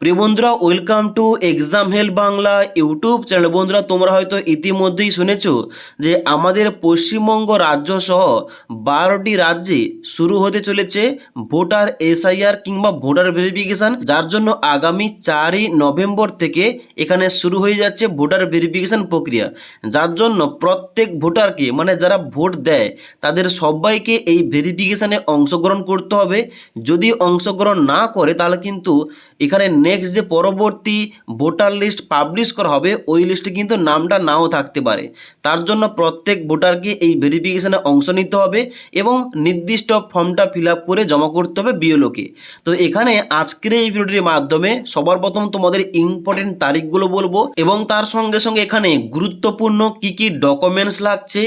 প্রিয় বন্ধুরা welcome to exam hell Bangla YouTube channel বন্ধুরা, তোমরা হয়তো ইতিমধ্যেই শুনেছো যে আমাদের পশ্চিমবঙ্গ রাজ্য সহ বারোটি রাজ্যে শুরু হতে চলেছে ভোটার এসআইআর কিংবা ভোটার ভেরিফিকেশন যার জন্য আগামী চারই নভেম্বর থেকে এখানে শুরু হয়ে যাচ্ছে ভোটার ভেরিফিকেশন প্রক্রিয়া। যার জন্য প্রত্যেক ভোটারকে মানে যারা ভোট দেয়, তাদের সবাইকে এই ভেরিফিকেশানে অংশগ্রহণ করতে হবে। যদি অংশগ্রহণ না করে, তাহলে কিন্তু এখানে নেক্সট যে পরবর্তী ভোটার লিস্ট পাবলিশ করা হবে, ওই লিস্টে কিন্তু নামটা নাও থাকতে পারে। তার জন্য প্রত্যেক ভোটারকে এই ভেরিফিকেশানে অংশ নিতে হবে এবং নির্দিষ্ট ফর্মটা ফিল করে জমা করতে হবে বিওলোকে তো এখানে আজকের এই ভিডিওটির মাধ্যমে সবার প্রথম তোমাদের ইম্পর্টেন্ট তারিখগুলো বলব এবং তার সঙ্গে সঙ্গে এখানে গুরুত্বপূর্ণ কি কি ডকুমেন্টস লাগছে,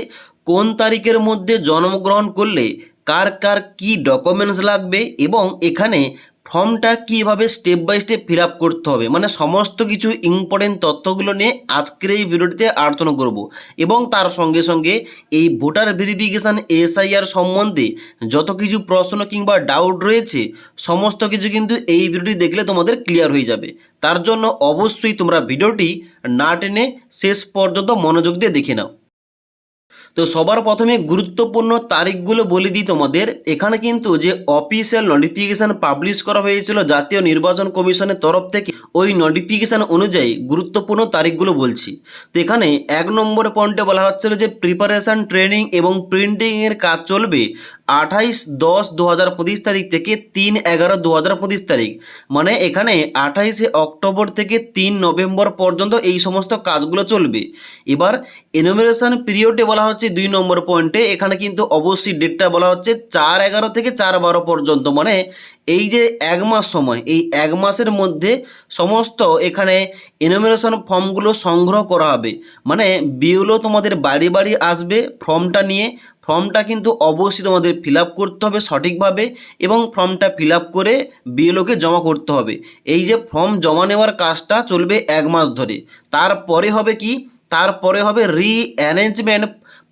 কোন তারিখের মধ্যে জন্মগ্রহণ করলে কার কার কি ডকুমেন্টস লাগবে এবং এখানে ফর্মটা কীভাবে step by step fill up করতে হবে? মানে সমস্ত কিছু ইম্পর্টেন্ট তথ্যগুলো নিয়ে আজকের এই ভিডিওটিতে আলোচনা করব। এবং তার সঙ্গে সঙ্গে এই ভোটার ভেরিফিকেশান এসআইআর সম্বন্ধে যত কিছু প্রশ্ন কিংবা ডাউট রয়েছে, সমস্ত কিছু কিন্তু এই ভিডিওটি দেখলে তোমাদের ক্লিয়ার হয়ে যাবে। তার জন্য অবশ্যই তোমরা ভিডিওটি না টেনে শেষ পর্যন্ত মনোযোগ দিয়ে দেখে নাও। তো সবার প্রথমে গুরুত্বপূর্ণ তারিখগুলো বলে দিই তোমাদের। এখানে কিন্তু যে অফিসিয়াল নোটিফিকেশান পাবলিশ করা হয়েছিল জাতীয় নির্বাচন কমিশনের তরফ থেকে, ওই নোটিফিকেশান অনুযায়ী গুরুত্বপূর্ণ তারিখগুলো বলছি। তো এখানে এক নম্বর পয়েন্টে বলা হচ্ছিল যে প্রিপারেশান ট্রেনিং এবং প্রিন্টিংয়ের কাজ চলবে। আঠাইশ দশ দু হাজার পঁচিশ তারিখ থেকে তিন এগারো দু হাজার পঁচিশ তারিখ। মানে এখানে আঠাইশে অক্টোবর থেকে তিন নভেম্বর পর্যন্ত এই সমস্ত কাজগুলো চলবে। এবার এনুমিনেশন পিরিয়ডে বলা হচ্ছে দুই নম্বর পয়েন্টে এখানে কিন্তু অবশ্যই ডেটটা বলা হচ্ছে চার এগারো থেকে চার বারো পর্যন্ত। মানে এই যে এক মাস সময়, এই এক মাসের মধ্যে সমস্ত এখানে এনুমিনেশন ফর্মগুলো সংগ্রহ করা হবে। মানে বিওলো তোমাদের বাড়ি বাড়ি আসবে ফর্মটা নিয়ে ফর্মটা কিন্তু অবশ্যই তোমাদের ফিল করতে হবে সঠিকভাবে এবং ফর্মটা ফিল করে বিএলওকে জমা করতে হবে। এই যে ফর্ম জমা নেওয়ার কাজটা চলবে এক মাস ধরে। তারপরে হবে কি? তারপরে হবে রি অ্যারেঞ্জমেন্ট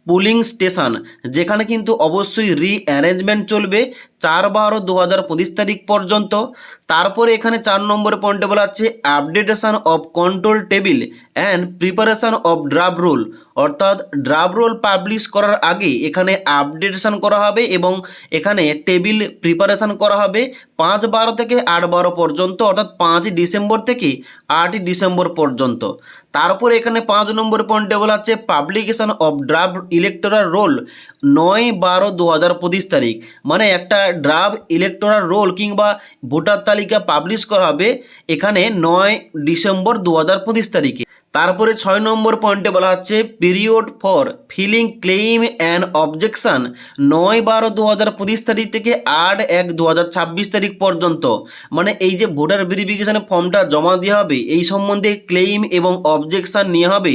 পুলিং স্টেশন যেখানে কিন্তু অবশ্যই রি অ্যারেঞ্জমেন্ট চলবে। চার বারো দু হাজার পঁচিশ তারিখ পর্যন্ত। তারপরে এখানে চার নম্বরে পয়েন্টে বলা আছে, updation of control table and preparation of draft roll অর্থাৎ ড্রাফট রোল পাবলিশ করার আগে এখানে আপডেটেশান করা হবে এবং এখানে টেবিল প্রিপারেশান করা হবে পাঁচ বারো থেকে আট বারো পর্যন্ত, অর্থাৎ পাঁচ ডিসেম্বর থেকে আটই ডিসেম্বর পর্যন্ত। তারপরে এখানে পাঁচ নম্বর পয়েন্টে বলা আছে publication of draft electoral roll নয় বারো দু হাজার পঁচিশ তারিখ। মানে একটা ড্রাফট ইলেকটোরাল রোল কিংবা ভোটার তালিকা পাবলিশ করা হবে এখানে নয় ডিসেম্বর দু হাজার পঁচিশ তারিখে। তারপরে ছয় নম্বর পয়েন্টে বলা হচ্ছে period for filing claim and objection নয় বারো দু হাজার পঁচিশ তারিখ থেকে আট এক দু হাজার ছাব্বিশ তারিখ পর্যন্ত। মানে এই যে ভোটার ভেরিফিকেশানের ফর্মটা জমা দেওয়া হবে, এই সম্বন্ধে ক্লেইম এবং অবজেকশান নিয়ে হবে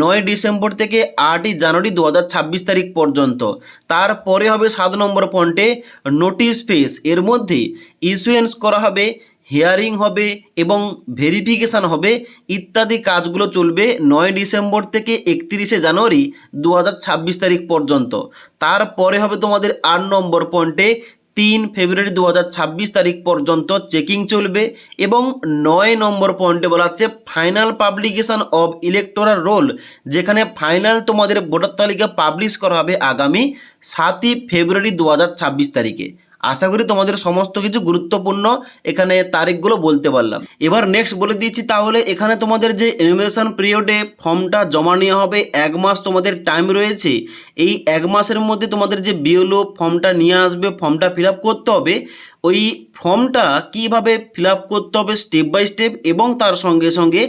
নয় ডিসেম্বর থেকে আটই জানুয়ারি দু হাজার ছাব্বিশ তারিখ পর্যন্ত। তারপরে হবে সাত নম্বর পয়েন্টে নোটিশ ফেস এর মধ্যে ইস্যুয়েন্স করা হবে হিয়ারিং হবে এবং ভেরিফিকেশান হবে ইত্যাদি কাজগুলো চলবে নয় ডিসেম্বর থেকে একত্রিশে জানুয়ারি দু হাজার ছাব্বিশ তারিখ পর্যন্ত। তারপরে হবে তোমাদের আট নম্বর পয়েন্টে তিন ফেব্রুয়ারি দু হাজার ছাব্বিশ তারিখ পর্যন্ত চেকিং চলবে এবং নয় নম্বর পয়েন্টে বলা হচ্ছে final publication of electoral roll যেখানে ফাইনাল তোমাদের ভোটার তালিকা পাবলিশ করা হবে আগামী সাতই ফেব্রুয়ারি দু হাজার ছাব্বিশ তারিখে। আশা করি তোমাদের সমস্ত কিছু গুরুত্বপূর্ণ এখানে তারিখগুলো বলতে পারলাম। এবার নেক্সট বলে দিচ্ছি তাহলে এখানে তোমাদের যে এনিমেশন পিরিয়ডে ফর্মটা জমা নেওয়া হবে, এক মাস তোমাদের টাইম রয়েছে। এই এক মাসের মধ্যে তোমাদের যে বিএলও ফর্মটা নিয়ে আসবে ফর্মটা ফিল করতে হবে। ওই ফর্মটা কীভাবে ফিল করতে হবে স্টেপ বাই স্টেপ এবং তার সঙ্গে সঙ্গে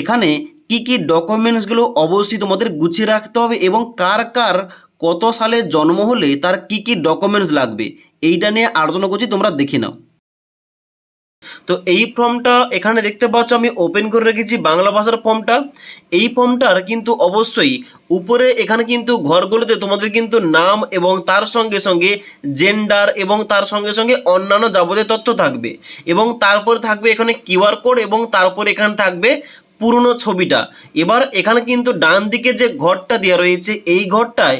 এখানে কি কি ডকুমেন্টসগুলো অবশ্যই তোমাদের গুছিয়ে রাখতে হবে এবং কার কার কত সালে জন্ম হলে তার কি কি ডকুমেন্টস লাগবে? এইটা নিয়ে আলোচনা করছি, তোমরা দেখে নাও। তো এই ফর্মটা এখানে দেখতে পাচ্ছ, আমি ওপেন করে রেখেছি বাংলা ভাষার ফর্মটা। এই ফর্মটার কিন্তু অবশ্যই উপরে এখানে কিন্তু ঘরগুলোতে তোমাদের কিন্তু নাম এবং তার সঙ্গে সঙ্গে জেন্ডার এবং তার সঙ্গে সঙ্গে অন্যান্য যাবতীয় তথ্য থাকবে। এবং তারপরে থাকবে এখানে কিউআর কোড এবং তারপর এখানে থাকবে পুরনো ছবিটা। এবার এখানে কিন্তু ডান দিকে যে ঘরটা দেওয়া রয়েছে, এই ঘরটায়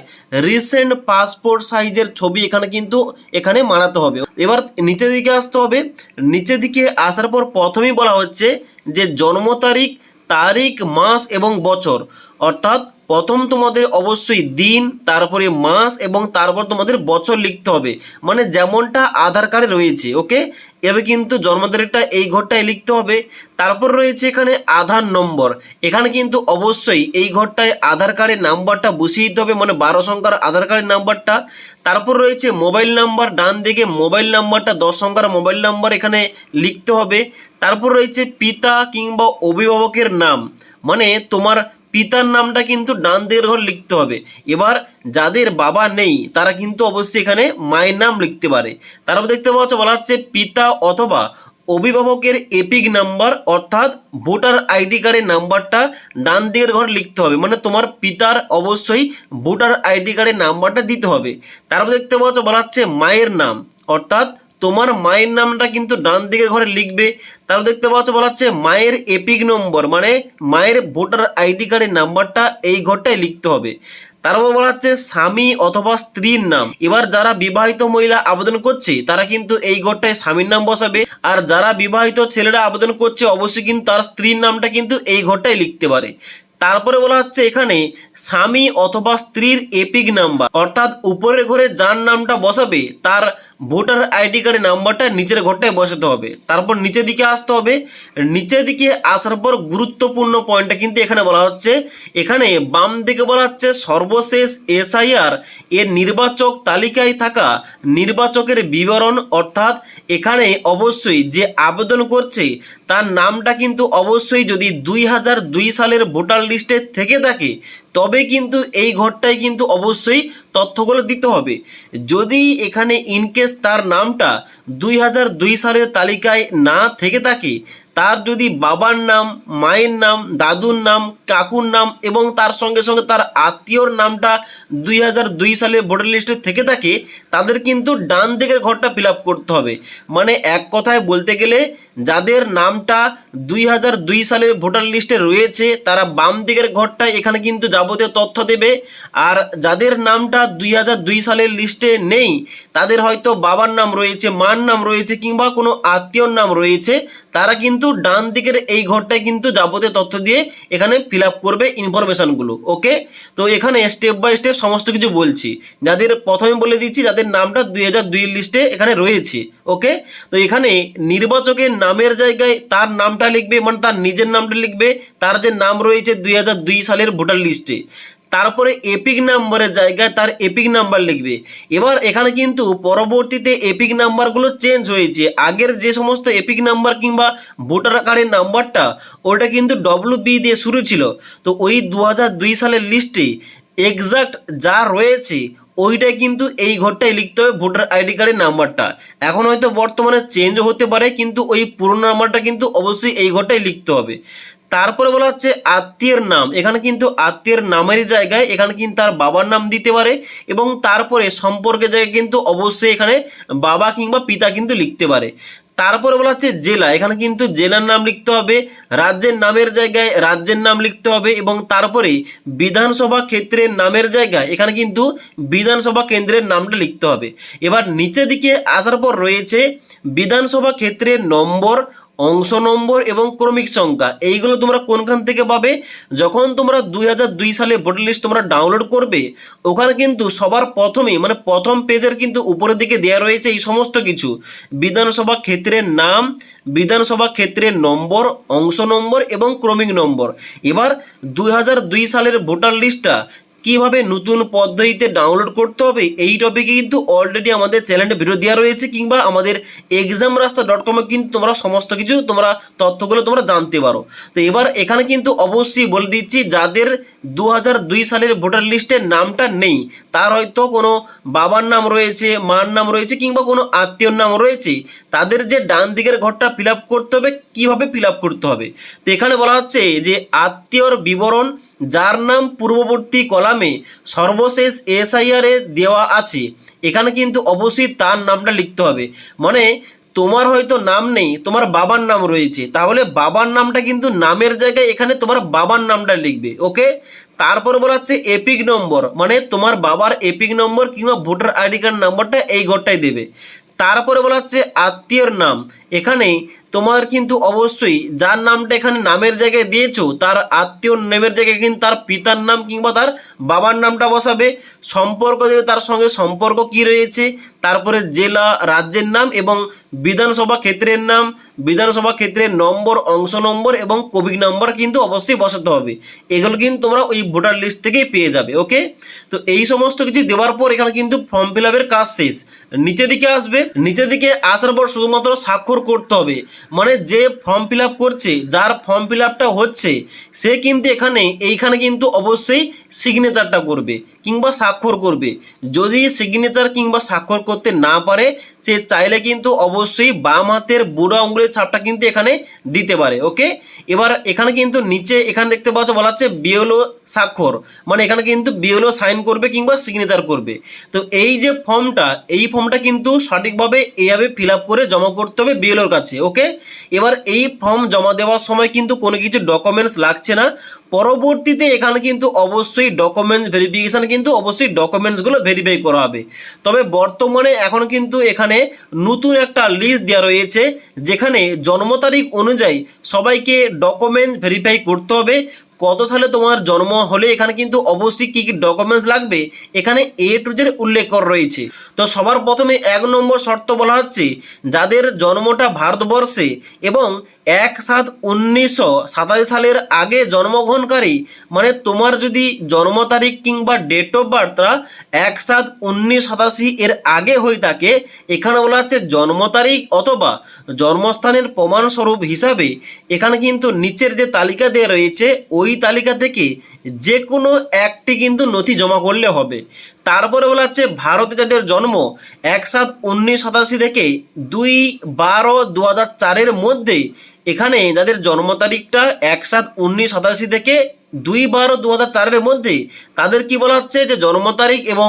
রিসেন্ট পাসপোর্ট সাইজের ছবি এখানে কিন্তু এখানে মানাতে হবে। এবার নিচের দিকে আসতে হবে। নিচের দিকে আসার পর প্রথমেই বলা হচ্ছে যে জন্ম তারিখ তারিখ, মাস এবং বছর। অর্থাৎ প্রথম তোমাদের অবশ্যই দিন, তারপরে মাস এবং তারপর তোমাদের বছর লিখতে হবে। মানে যেমনটা আধার কার্ডে রয়েছে, ওকে? এভাবে কিন্তু জন্ম তারিখটা এই ঘরটায় লিখতে হবে। তারপর রয়েছে এখানে আধার নম্বর। এখানে কিন্তু অবশ্যই এই ঘরটায় আধার কার্ডের নাম্বারটা বসিয়ে দিতে হবে মানে বারো সংখ্যার আধার কার্ডের নাম্বারটা। তারপর রয়েছে মোবাইল নাম্বার, ডান দিকে মোবাইল নাম্বারটা, দশ সংখ্যার মোবাইল নাম্বার এখানে লিখতে হবে। তারপর রয়েছে পিতা কিংবা অভিভাবকের নাম। মানে তোমার পিতার নামটা কিন্তু ডান দিকের ঘর লিখতে হবে। এবার যাদের বাবা নেই, তারা কিন্তু অবশ্যই এখানে মায়ের নাম লিখতে পারে। তারপর দেখতে পাচ্ছ, বলা হচ্ছে পিতা অথবা অভিভাবকের এপিক নাম্বার, অর্থাৎ ভোটার আইডি কার্ডের নাম্বারটা ডান দিকের ঘর লিখতে হবে। মানে তোমার পিতার অবশ্যই ভোটার আইডি কার্ডের নাম্বারটা দিতে হবে। তারপর দেখতে পাচ্ছ, বলা হচ্ছে মায়ের নাম, অর্থাৎ তোমার মায়ের নামটা কিন্তু ডান দিকের ঘরে লিখবে। তারপর দেখতে পাচ্ছ বলা হচ্ছে মায়ের এপিক নম্বর মানে মায়ের ভোটার আইডি কার্ডের নাম্বারটা এই ঘরটায় লিখতে হবে। তারপর বলা হচ্ছে স্বামী অথবা স্ত্রীর নাম। এবার যারা বিবাহিত মহিলা আবেদন করছে, তারা কিন্তু এই ঘরটায় স্বামীর নাম বসাবে। আর যারা বিবাহিত ছেলেরা আবেদন করছে, অবশ্যই কিন্তু তার স্ত্রীর নামটা কিন্তু এই ঘরটায় লিখতে পারে। তারপরে বলা হচ্ছে এখানে স্বামী অথবা স্ত্রীর এপিক নাম্বার, অর্থাৎ উপরের ঘরে যার নামটা বসাবে, তার ভোটার আইডি কার্ডের নাম্বারটা নিচের ঘরটায় বসাতে হবে। তারপর নিচের দিকে আসতে হবে। নিচের দিকে আসার পর গুরুত্বপূর্ণ পয়েন্টটা কিন্তু এখানে বলা হচ্ছে। এখানে বাম দিকে বলা হচ্ছে সর্বশেষ এসআইআর এর নির্বাচক তালিকায় থাকা নির্বাচকের বিবরণ। অর্থাৎ এখানে অবশ্যই যে আবেদন করছে তার নামটা কিন্তু অবশ্যই যদি দুই হাজার দুই সালের ভোটার লিস্টে থেকে থাকে, তবে কিন্তু এই ঘরটায় কিন্তু অবশ্যই তথ্যগুলো দিতে হবে। যদি এখানে ইনকেস তার নামটা দুই হাজার দুই সালের তালিকায় না থেকে থাকে, তার যদি বাবার নাম, মায়ের নাম, দাদুর নাম, কাকুর নাম এবং তার সঙ্গে সঙ্গে তার আত্মীয়র নামটা দুই হাজার দুই সালে ভোটার লিস্টে থেকে থাকে, তাদের কিন্তু ডান দিকের ঘরটা ফিল করতে হবে। মানে এক কথায় বলতে গেলে যাদের নামটা দুই হাজার দুই সালের ভোটার লিস্টে রয়েছে, তারা বাম দিকের ঘরটায় এখানে কিন্তু যাবতীয় তথ্য দেবে। আর যাদের নামটা দুই হাজার দুই সালের লিস্টে নেই, তাদের হয়তো বাবার নাম রয়েছে, মার নাম রয়েছে কিংবা কোনো আত্মীয়র নাম রয়েছে, তারা কিন্তু ডান দিকের এই ঘরটায় কিন্তু যাবতীয় তথ্য দিয়ে এখানে ফিল করবে ইনফরমেশানগুলো ওকে তো এখানে স্টেপ বাই স্টেপ সমস্ত কিছু বলছি। যাদের প্রথমে বলে দিচ্ছি, যাদের নামটা দুই হাজার দুই লিস্টে এখানে রয়েছে ওকে তো এখানে নির্বাচকের নামের জায়গায় তার নামটা লিখবে মানে তার নিজের নামটা লিখবে, তার যে নাম রয়েছে দুই হাজার দুই সালের ভোটার লিস্টে। তারপরে এপিক নাম্বারের জায়গায় তার এপিক নাম্বার লিখবে। এবার এখানে কিন্তু পরবর্তীতে এপিক নাম্বারগুলো চেঞ্জ হয়েছে। আগের যে সমস্ত এপিক নাম্বার কিংবা ভোটার কার্ডের নাম্বারটা, ওটা কিন্তু ডব্লু বি দিয়ে শুরু ছিল। তো ওই দু সালের লিস্টে এক্সাক্ট যা রয়েছে ওইটাই কিন্তু এই ঘরটায় লিখতে হবে ভোটার আইডি কার্ডের নাম্বারটা। এখন হয়তো বর্তমানে চেঞ্জ হতে পারে, কিন্তু ওই পুরনো নাম্বারটা কিন্তু অবশ্যই এই ঘরটায় লিখতে হবে। তারপরে বলা হচ্ছে আত্মীয়ের নাম। এখানে কিন্তু আত্মীয়ের নামের জায়গায় এখানে কিন্তু তার বাবার নাম দিতে পারে এবং তারপরে সম্পর্কের জায়গায় কিন্তু অবশ্যই এখানে বাবা কিংবা পিতা কিন্তু লিখতে পারে। তারপরে বলা হচ্ছে জেলা। এখানে কিন্তু জেলার নাম লিখতে হবে, রাজ্যের নামের জায়গায় রাজ্যের নাম লিখতে হবে এবং তারপরে বিধানসভা ক্ষেত্রের নামের জায়গায় এখানে কিন্তু বিধানসভা কেন্দ্রের নামটা লিখতে হবে। এবার নিচে দিকে আসার পর রয়েছে বিধানসভা ক্ষেত্রের নম্বর অংশ নম্বর এবং ক্রমিক সংখ্যা। এইগুলো তোমরা কোনখান থেকে পাবে? যখন তোমরা দুই হাজার দুই সালে ভোটার লিস্ট তোমরা ডাউনলোড করবে, ওখানে কিন্তু সবার প্রথমেই মানে প্রথম পেজের কিন্তু উপরের দিকে দেওয়া রয়েছে এই সমস্ত কিছু। বিধানসভা ক্ষেত্রের নাম, বিধানসভা ক্ষেত্রের নম্বর, অংশ নম্বর এবং ক্রমিক নম্বর। এবার দুই হাজার দুই সালের ভোটার লিস্টটা কীভাবে নতুন পদ্ধতিতে ডাউনলোড করতে হবে, এই টপিকে কিন্তু অলরেডি আমাদের চ্যানেলে ভিডিও দেওয়া রয়েছে কিংবা আমাদের এক্সাম রাস্তা ডট কমে কিন্তু তোমরা সমস্ত কিছু, তোমরা তথ্যগুলো তোমরা জানতে পারো। তো এবার এখানে কিন্তু অবশ্যই বলে দিচ্ছি, যাদের দু সালের ভোটার লিস্টে নামটা নেই, তার হয়তো কোনো বাবার নাম রয়েছে, মার নাম রয়েছে কিংবা কোনো আত্মীয়র নাম রয়েছে তাদের যে ডান দিকের ঘরটা ফিল করতে হবে, কীভাবে ফিল করতে হবে? তো এখানে বলা হচ্ছে যে, আত্মীয়র বিবরণ যার নাম পূর্ববর্তী কলামে সর্বশেষ এসআইআরে দেওয়া আছে। এখানে কিন্তু অবশ্যই তার নামটা লিখতে হবে। মানে তোমার হয়তো নাম নেই, তোমার বাবার নাম রয়েছে। তাহলে বাবার নামটা কিন্তু নামের জায়গায় এখানে তোমার বাবার নামটা লিখবে, ওকে? তারপর বলা হচ্ছে এপিক নম্বর। মানে তোমার বাবার এপিক নম্বর কিংবা ভোটার আইডি কার্ড নাম্বারটা এই ঘরটাই দেবে। তারপরে বলা হচ্ছে আত্মীয়র নাম। এখানে তোমার কিন্তু অবশ্যই যার নামটা এখানে নামের জায়গায় দিয়েছ, তার আত্মীয় নামের জায়গায় কিন্তু তার পিতার নাম কিংবা তার বাবার নামটা বসাবে। সম্পর্ক দেবে তার সঙ্গে সম্পর্ক কি রয়েছে, তারপরে জেলা, রাজ্যের নাম এবং বিধানসভা ক্ষেত্রের নাম, বিধানসভা ক্ষেত্রের নম্বর, অংশ নম্বর এবং কোভিড নম্বর কিন্তু অবশ্যই বসাতে হবে। এগুলো কিন্তু তোমরা ওই ভোটার লিস্ট থেকেই পেয়ে যাবে, ওকে? তো এই সমস্ত কিছু দেওয়ার পর এখানে কিন্তু ফর্ম ফিল কাজ শেষ। নিচে দিকে আসবে নিচে দিকে আসার পর শুধুমাত্র স্বাক্ষর করতে হবে। মানে যে ফর্ম ফিল করছে, যার ফর্ম ফিল হচ্ছে, সে কিন্তু এখানে, এইখানে কিন্তু অবশ্যই সিগনেচারটা করবে। কিংবা স্বাক্ষর করবে। যদি সিগনেচার কিংবা স্বাক্ষর করতে না পারে, সে চাইলে কিন্তু অবশ্যই বাম হাতের বুড়ো আঙুলের ছাপটা কিন্তু এখানে দিতে পারে ওকে এবার এখানে কিন্তু নিচে এখানে দেখতে পাচ্ছ বলা হচ্ছে বিএলও স্বাক্ষর। মানে এখানে কিন্তু বিএলও সাইন করবে কিংবা সিগনেচার করবে। তো এই যে ফর্মটা, এই ফর্মটা কিন্তু সঠিকভাবে এইভাবে ফিল করে জমা করতে হবে বিএলওর কাছে ওকে এবার এই ফর্ম জমা দেওয়ার সময় কিন্তু কোনো কিছু ডকুমেন্টস লাগছে না। পরবর্তীতে এখানে কিন্তু অবশ্যই ডকুমেন্টস ভেরিফিকেশান কিন্তু অবশ্যই ডকুমেন্টসগুলো ভেরিফাই করা হবে। তবে বর্তমানে এখন কিন্তু এখানে নতুন একটা লিস্ট দেওয়া রয়েছে, যেখানে জন্ম তারিখ অনুযায়ী সবাইকে ডকুমেন্ট ভেরিফাই করতে হবে। কত সালে তোমার জন্ম হলে এখানে কিন্তু অবশ্যই কী কী ডকুমেন্টস লাগবে, এখানে এ টু জেড উল্লেখ করা রয়েছে। তো সবার প্রথমে এক নম্বর শর্ত বলা হচ্ছে, যাদের জন্মটা ভারতবর্ষে এবং এক সাত উনিশশো সাতাশি সালের আগে জন্মগ্রহণকারী মানে তোমার যদি জন্ম তারিখ কিংবা ডেট অফ বার্থটা এক সাত উনিশ সাতাশি এর আগে হয়ে থাকে, এখানে বলা হচ্ছে জন্ম তারিখ অথবা জন্মস্থানের প্রমাণস্বরূপ হিসাবে, এখানে কিন্তু নিচের যে তালিকা দেওয়া রয়েছে, ওই তালিকা থেকে যে কোনো একটি কিন্তু নথি জমা করলে হবে। তারপরে বলা হচ্ছে ভারতে যাদের জন্ম এক সাত উনিশ সাতাশি থেকে দুই বারো দু হাজার চারের মধ্যে, এখানে যাদের জন্ম তারিখটা এক সাত উনিশ সাতাশি থেকে দুই বারো দু হাজার চারের মধ্যে, তাদের কি বলা হচ্ছে যে জন্ম তারিখ এবং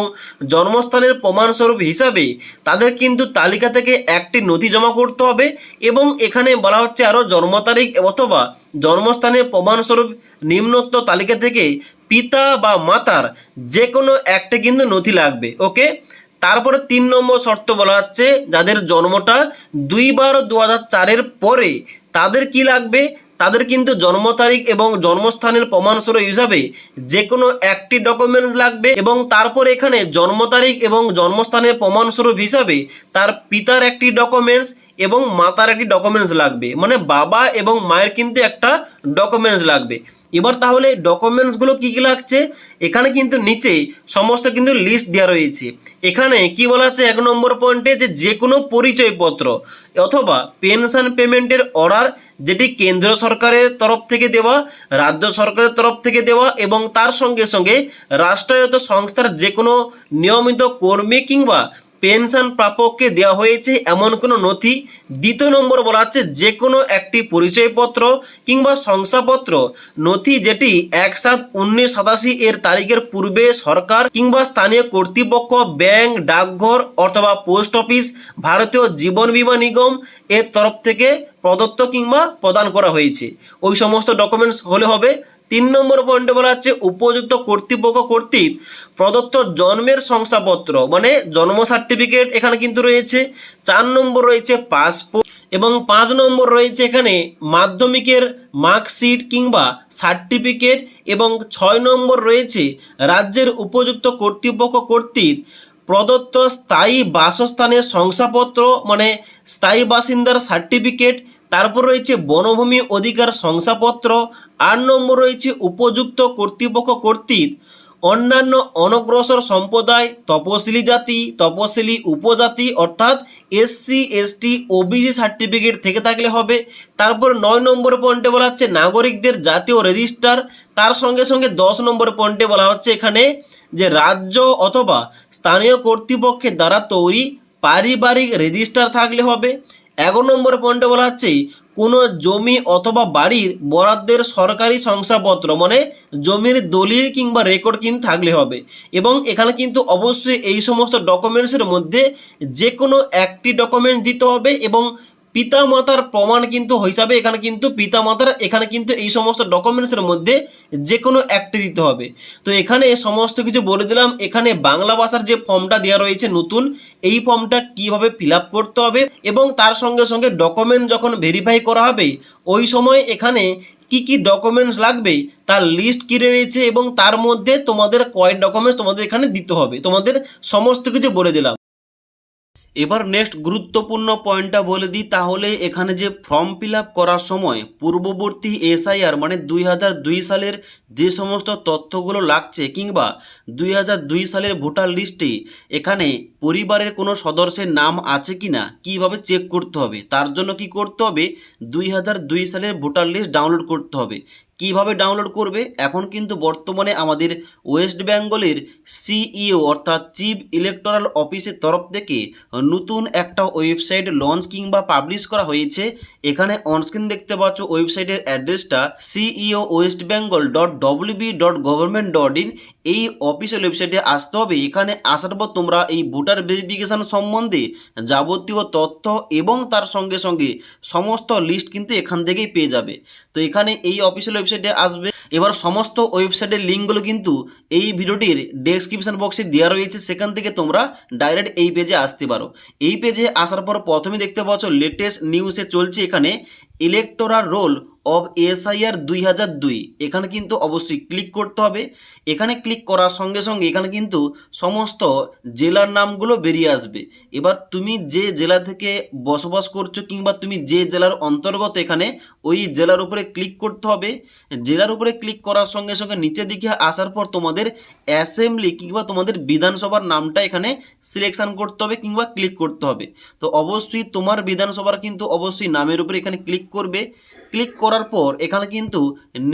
জন্মস্থানের প্রমাণস্বরূপ হিসাবে তাদের কিন্তু তালিকা থেকে একটি নথি জমা করতে হবে এবং এখানে বলা হচ্ছে আরও জন্ম তারিখ অথবা জন্মস্থানের প্রমাণস্বরূপ নিম্নোক্ত তালিকা থেকে পিতা বা মাতার যে কোনো একটা কিন্তু নথি লাগবে, ওকে? তারপরে তিন নম্বর শর্ত বলা হচ্ছে, যাদের জন্মটা দুই বারো দু হাজার চারের পরে তাদের কি লাগবে? তাদের কিন্তু জন্ম তারিখ এবং জন্মস্থানের প্রমাণস্বরূপ হিসাবে যে কোনো একটি ডকুমেন্টস লাগবে এবং তারপর এখানে জন্ম তারিখ এবং জন্মস্থানের প্রমাণস্বরূপ হিসাবে তার পিতার একটি ডকুমেন্টস এবং মাতার একটি ডকুমেন্টস লাগবে। মানে বাবা এবং মায়ের কিন্তু একটা ডকুমেন্টস লাগবে। এবার তাহলে ডকুমেন্টসগুলো কী কী লাগছে? এখানে কিন্তু নিচে সমস্ত কিন্তু লিস্ট দেওয়া রয়েছে। এখানে কি বলা আছে? এক নম্বর পয়েন্টে যে যে কোনো পরিচয়পত্র অথবা পেনশন পেমেন্টের অর্ডার যেটি কেন্দ্র সরকারের তরফ থেকে দেওয়া, রাজ্য সরকারের তরফ থেকে দেওয়া এবং তার সঙ্গে সঙ্গে রাষ্ট্রায়ত্ত সংস্থার যে কোনো নিয়মিত কর্মী কিংবা পেনশন প্রাপককে দেওয়া হয়েছে এমন কোনো নথি। দ্বিতীয় নম্বর বলা হচ্ছে যে কোনো একটি পরিচয়পত্র কিংবা শংসাপত্র। নথি যেটি এক সাত উনিশ সাতাশি এর তারিখের পূর্বে সরকার কিংবা স্থানীয় কর্তৃপক্ষ, ব্যাংক, ডাকঘর অথবা পোস্ট অফিস, ভারতীয় জীবন বীমা নিগম এর তরফ থেকে প্রদত্ত কিংবা প্রদান করা হয়েছে। ওই সমস্ত ডকুমেন্টস হলে হবে তিন নম্বর পয়েন্টে বলা হচ্ছে উপযুক্ত কর্তৃপক্ষ কর্তৃক প্রদত্ত জন্মের শংসাপত্র। মানে জন্ম সার্টিফিকেট এখানে কিন্তু রয়েছে। চার নম্বর রয়েছে পাসপোর্ট এবং পাঁচ নম্বর রয়েছে এখানে মাধ্যমিকের মার্কশিট কিংবা সার্টিফিকেট এবং ছয় নম্বর রয়েছে, রাজ্যের উপযুক্ত কর্তৃপক্ষ কর্তৃক প্রদত্ত স্থায়ী বাসস্থানের শংসাপত্র। মানে স্থায়ী বাসিন্দার সার্টিফিকেট তারপর রয়েছে বনভূমি অধিকার শংসাপত্র। আট নম্বর রয়েছে উপযুক্ত কর্তৃপক্ষ কর্তৃক অন্যান্য অনগ্রসর সম্প্রদায়, তপশিলি জাতি, তপশিলি উপজাতি অর্থাৎ এসসি এসটি ওবিসি সার্টিফিকেট থেকে থাকলে হবে। তারপর নয় নম্বর পয়েন্টে বলা হচ্ছে নাগরিকদের জাতীয় রেজিস্টার। তার সঙ্গে সঙ্গে দশ নম্বর পয়েন্টে বলা হচ্ছে এখানে যে রাজ্য অথবা স্থানীয় কর্তৃপক্ষের দ্বারা তৈরি পারিবারিক রেজিস্টার থাকলে হবে। এগারো নম্বর পয়েন্টে বলা হচ্ছে কোনো জমি অথবা বাড়ির বরাদ্দের সরকারি শংসাপত্র মানে জমির দলিল কিংবা রেকর্ড কিন্তু থাকলে হবে। এবং এখানে কিন্তু অবশ্যই এই সমস্ত ডকুমেন্টসের মধ্যে যে কোনো একটি ডকুমেন্ট দিতে হবে এবং পিতামাতার প্রমাণ কিন্তু হিসাবে এখানে কিন্তু পিতা মাতার এখানে কিন্তু এই সমস্ত ডকুমেন্টসের মধ্যে যে কোনো একটি দিতে হবে। তো এখানে সমস্ত কিছু বলে দিলাম। এখানে বাংলা ভাষার যে ফর্মটা দেওয়া রয়েছে নতুন, এই ফর্মটা কীভাবে ফিল করতে হবে এবং তার সঙ্গে সঙ্গে ডকুমেন্ট যখন ভেরিফাই করা হবে, ওই সময় এখানে কি কি ডকুমেন্টস লাগবে, তার লিস্ট কী রয়েছে এবং তার মধ্যে তোমাদের কয় ডকুমেন্টস তোমাদের এখানে দিতে হবে। তোমাদের সমস্ত কিছু বলে দিলাম। এবার নেক্সট গুরুত্বপূর্ণ পয়েন্টটা বলে দিই, তাহলে এখানে যে ফর্ম ফিল করার সময় পূর্ববর্তী এসআইআর মানে দুই হাজার দুই সালের যে সমস্ত তথ্যগুলো লাগছে কিংবা দুই হাজার দুই সালের ভোটার লিস্টে এখানে পরিবারের কোনো সদস্যের নাম আছে কি না কীভাবে চেক করতে হবে, তার জন্য কি করতে হবে, দুই হাজার দুই সালের ভোটার লিস্ট ডাউনলোড করতে হবে। কীভাবে ডাউনলোড করবে? এখন কিন্তু বর্তমানে আমাদের ওয়েস্ট বেঙ্গলের সিইও অর্থাৎ চিফ ইলেকটোরাল অফিসের তরফ থেকে নতুন একটা ওয়েবসাইট লঞ্চ কিংবা পাবলিশ করা হয়েছে। এখানে অনস্ক্রিন দেখতে পাচ্ছ ওয়েবসাইটের অ্যাড্রেসটা CEO West Bengal dot WB dot government dot in এই অফিসিয়াল ওয়েবসাইটে আসতে হবে। এখানে আসার পর তোমরা এই ভোটার ভেরিফিকেশান সম্বন্ধে যাবতীয় তথ্য এবং তার সঙ্গে সঙ্গে সমস্ত লিস্ট কিন্তু এখান থেকেই পেয়ে যাবে। তো এখানে এই অফিসিয়াল ওয়েবসাইটে আসবে। এবার সমস্ত ওয়েবসাইটের লিঙ্কগুলো কিন্তু এই ভিডিওটির ডেসক্রিপশন বক্সে দেওয়া রয়েছে। সেখান থেকে তোমরা ডাইরেক্ট এই পেজে আসতে পারো। এই পেজে আসার পর প্রথমে দেখতে পাচ্ছ লেটেস্ট নিউজে চলছে এখানে। ইলেকটোরাল রোল অফ এসআইআর দুই হাজার দুই। এখানে কিন্তু অবশ্যই ক্লিক করতে হবে। এখানে ক্লিক করার সঙ্গে সঙ্গে এখানে কিন্তু সমস্ত জেলার নামগুলো বেরিয়ে আসবে। এবার তুমি যে জেলা থেকে বসবাস করছ কিংবা তুমি যে জেলার অন্তর্গত এখানে, ওই জেলার উপরে ক্লিক করতে হবে। জেলার উপরে ক্লিক করার সঙ্গে সঙ্গে নিচের দিকে আসার পর তোমাদের অ্যাসেম্বলি কিংবা তোমাদের বিধানসভার নামটা এখানে সিলেকশন করতে হবে কিংবা ক্লিক করতে হবে। তো অবশ্যই তোমার বিধানসভার কিন্তু অবশ্যই নামের উপরে এখানে ক্লিক করবে ক্লিক করার পর এখানে কিন্তু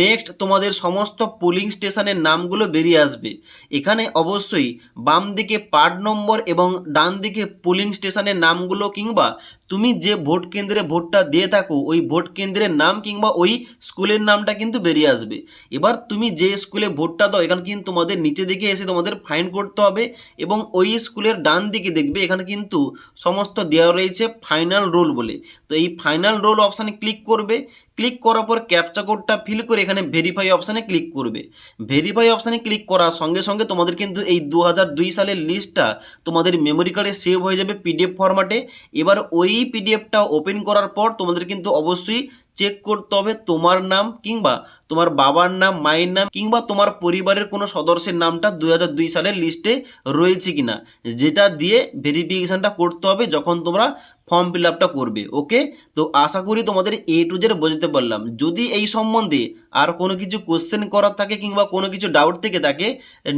নেক্সট তোমাদের সমস্ত পোলিং স্টেশনের নামগুলো বেরিয়ে আসবে। এখানে অবশ্যই বাম দিকে পার্ট নম্বর এবং ডান দিকে পোলিং স্টেশনের নামগুলো কিংবা তুমি যে ভোট কেন্দ্রে ভোটটা দিয়ে থাকো, ওই ভোট কেন্দ্রের নাম কিংবা ওই স্কুলের নামটা কিন্তু বেরিয়ে আসবে। এবার তুমি যে স্কুলে ভোটটা দাও, এখানে কিন্তু তোমাদের নিচে দিকে এসে তোমাদের ফাইন করতে হবে এবং ওই স্কুলের ডান দিকে দেখবে এখানে কিন্তু সমস্ত দেওয়া রয়েছে ফাইনাল রোল বলে। তো এই ফাইনাল রোল অপশানে ক্লিক করবে। ক্লিক করার পর ক্যাপচা কোডটা ফিল করে এখানে ভেরিফাই অপশানে ক্লিক করবে। ভেরিফাই অপশানে ক্লিক করার সঙ্গে সঙ্গে তোমাদের কিন্তু এই দু দুই সালের লিস্টটা তোমাদের মেমোরি কার্ডে সেভ হয়ে যাবে পিডিএফ ফরম্যাটে এবার ওই পিডিএফটা ওপেন করার পর তোমাদের কিন্তু অবশ্যই চেক করতে হবে তোমার নাম কিংবা তোমার বাবার নাম, মায়ের নাম কিংবা তোমার পরিবারের কোনো সদস্যের নামটা দুই হাজার দুই সালের লিস্টে রয়েছে কিনা। যেটা দিয়ে ভেরিফিকেশানটা করতে হবে যখন তোমরা ফর্ম ফিল আপটা করবে ওকে তো আশা করি তোমাদের এ টু জেড বোঝাতে পারলাম। যদি এই সম্বন্ধে আর কোনো কিছু কোশ্চেন করার থাকে কিংবা কোনো কিছু ডাউট থেকে থাকে,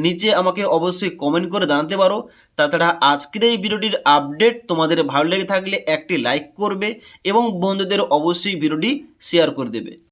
নিচে আমাকে অবশ্যই কমেন্ট করে জানাতে পারো। তাছাড়া আজকের এই ভিডিওটির আপডেট তোমাদের ভালো লেগে থাকলে একটি লাইক করবে এবং বন্ধুদের অবশ্যই ভিডিওটি শেয়ার করে দেবে।